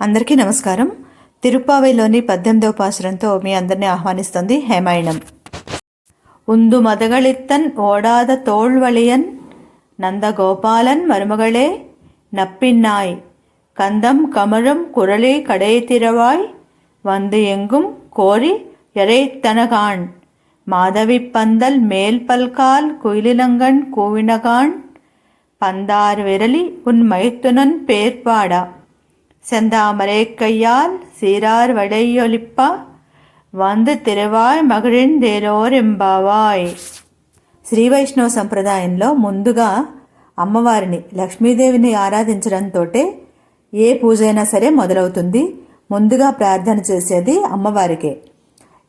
అందరికీ నమస్కారం తిరుప్పావైలోని పద్దెనిమిదవ పాసురంతో మీ అందరినీ ఆహ్వానిస్తుంది హేమాయణం உந்து மதகளித்தன் ஓடாத தோள்வழியன் நந்தகோபாலன் மருமகளே நப்பின்னாய் கந்தம் கமழும் குரலி கடைத்திரவாய் வந்து எங்கும் கோரி எறைத்தனகான் மாதவி பந்தல் மேல் பல்கால் குயிலிலங்கண் கூவினகான் பந்தார் விரலி உன் மைத்துனன் பேர்பாடா செந்தாமரை கையால் சீரார் வடையொலிப்ப వంద తిరువాయ్ మగిడిందేరోరెంబావాయ్ శ్రీ వైష్ణవ సంప్రదాయంలో ముందుగా అమ్మవారిని లక్ష్మీదేవిని ఆరాధించడంతో ఏ పూజ అయినా సరే మొదలవుతుంది ముందుగా ప్రార్థన చేసేది అమ్మవారికే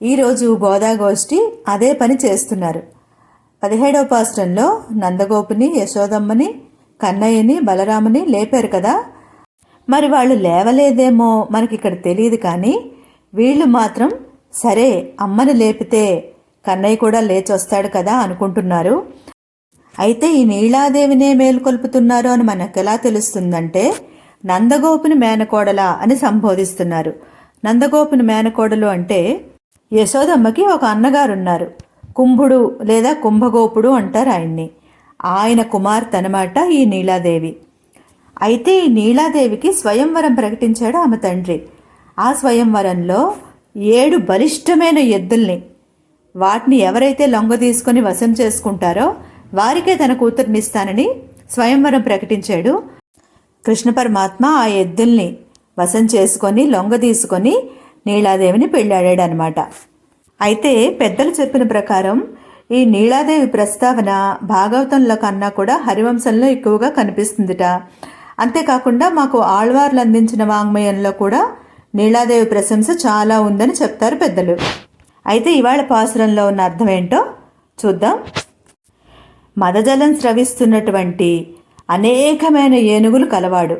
ఈరోజు గోదాగోష్ఠి అదే పని చేస్తున్నారు పదిహేడవ పాస్టంలో నందగోపుని యశోదమ్మని కన్నయ్యని బలరాముని లేపారు కదా మరి వాళ్ళు లేవలేదేమో మనకి ఇక్కడ తెలియదు కానీ వీళ్ళు మాత్రం సరే అమ్మని లేపితే కన్నయ్య కూడా లేచొస్తాడు కదా అనుకుంటున్నారు. అయితే ఈ నీలాదేవినే మేలుకొల్పుతున్నారు అని మనకు ఎలా తెలుస్తుందంటే నందగోపుని మేనకోడలా అని సంబోధిస్తున్నారు. నందగోపుని మేనకోడలు అంటే యశోదమ్మకి ఒక అన్నగారున్నారు. కుంభుడు లేదా కుంభగోపుడు అంటారు ఆయన్ని. ఆయన కుమార్తె అనమాట ఈ నీలాదేవి. అయితే ఈ నీలాదేవికి స్వయంవరం ప్రకటించాడు ఆమె తండ్రి. ఆ స్వయంవరంలో ఏడు బలిష్టమైన ఎద్దుల్ని వాటిని ఎవరైతే లొంగ తీసుకొని వశం చేసుకుంటారో వారికే తన కూతుర్నిస్తానని స్వయంవరం ప్రకటించాడు. కృష్ణ పరమాత్మ ఆ ఎద్దుల్ని వశం చేసుకొని లొంగ తీసుకొని నీలాదేవిని పెళ్ళాడాడు అనమాట అయితే పెద్దలు చెప్పిన ప్రకారం ఈ నీలాదేవి ప్రస్తావన భాగవతంలో కన్నా కూడా హరివంశంలో ఎక్కువగా కనిపిస్తుందిట. అంతేకాకుండా మాకు ఆళ్వార్లు అందించిన వాంగ్మయంలో కూడా నీలాదేవి ప్రశంస చాలా ఉందని చెప్తారు పెద్దలు. అయితే ఇవాళ పాసురంలో ఉన్న అర్థం ఏంటో చూద్దాం. మదజలం స్రవిస్తున్నటువంటి అనేకమైన ఏనుగులు కలవాడు.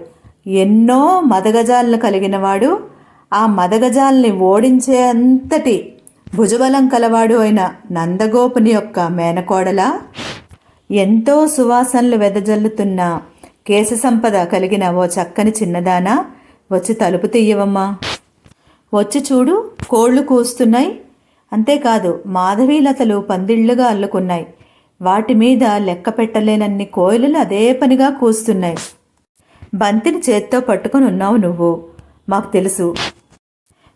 ఎన్నో మదగజాలను కలిగినవాడు ఆ మదగజాల్ని ఓడించే అంతటి భుజబలం కలవాడు అయిన నందగోపుని యొక్క మేనకోడల. ఎంతో సువాసనలు వెదజల్లుతున్న కేశ సంపద కలిగిన ఓ చక్కని చిన్నదానా? వచ్చి తలుపు తీయవమ్మా. వచ్చి చూడు కోళ్ళు కూస్తున్నాయి. అంతేకాదు మాధవీలతలు పందిళ్ళుగా అల్లుకున్నాయి. వాటి మీద లెక్క పెట్టలేనన్ని కోయిలలు అదే పనిగా కూస్తున్నాయి. బంతిని చేత్తో పట్టుకొని ఉన్నావు నువ్వు. మాకు తెలుసు.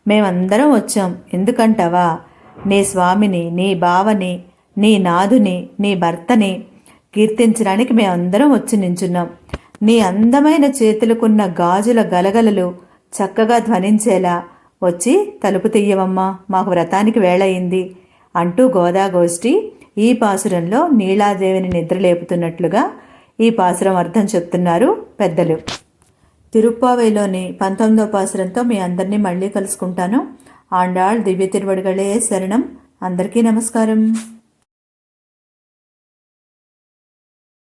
మేమందరం వచ్చాం. ఎందుకంటావా? నీ స్వామిని నీ బావని నీ నాదుని నీ భర్తని కీర్తించడానికి మేమందరం వచ్చి నించున్నాం. నీ అందమైన చేతులకున్న గాజుల గలగలలు చక్కగా ధ్వనించేలా వచ్చి తలుపు తీయవమ్మా మాకు వ్రతానికి వేళయింది అంటూ గోదాగోష్ఠి ఈ పాసురంలో నీలాదేవిని నిద్రలేపుతున్నట్లుగా ఈ పాసురం అర్థం చెప్తున్నారు పెద్దలు. తిరుప్పావైలోని పంతొమ్మిదో పాసురంతో మీ అందరినీ మళ్ళీ కలుసుకుంటాను. ఆండాళ్ దివ్య తిరువడిగళే శరణం. అందరికీ నమస్కారం.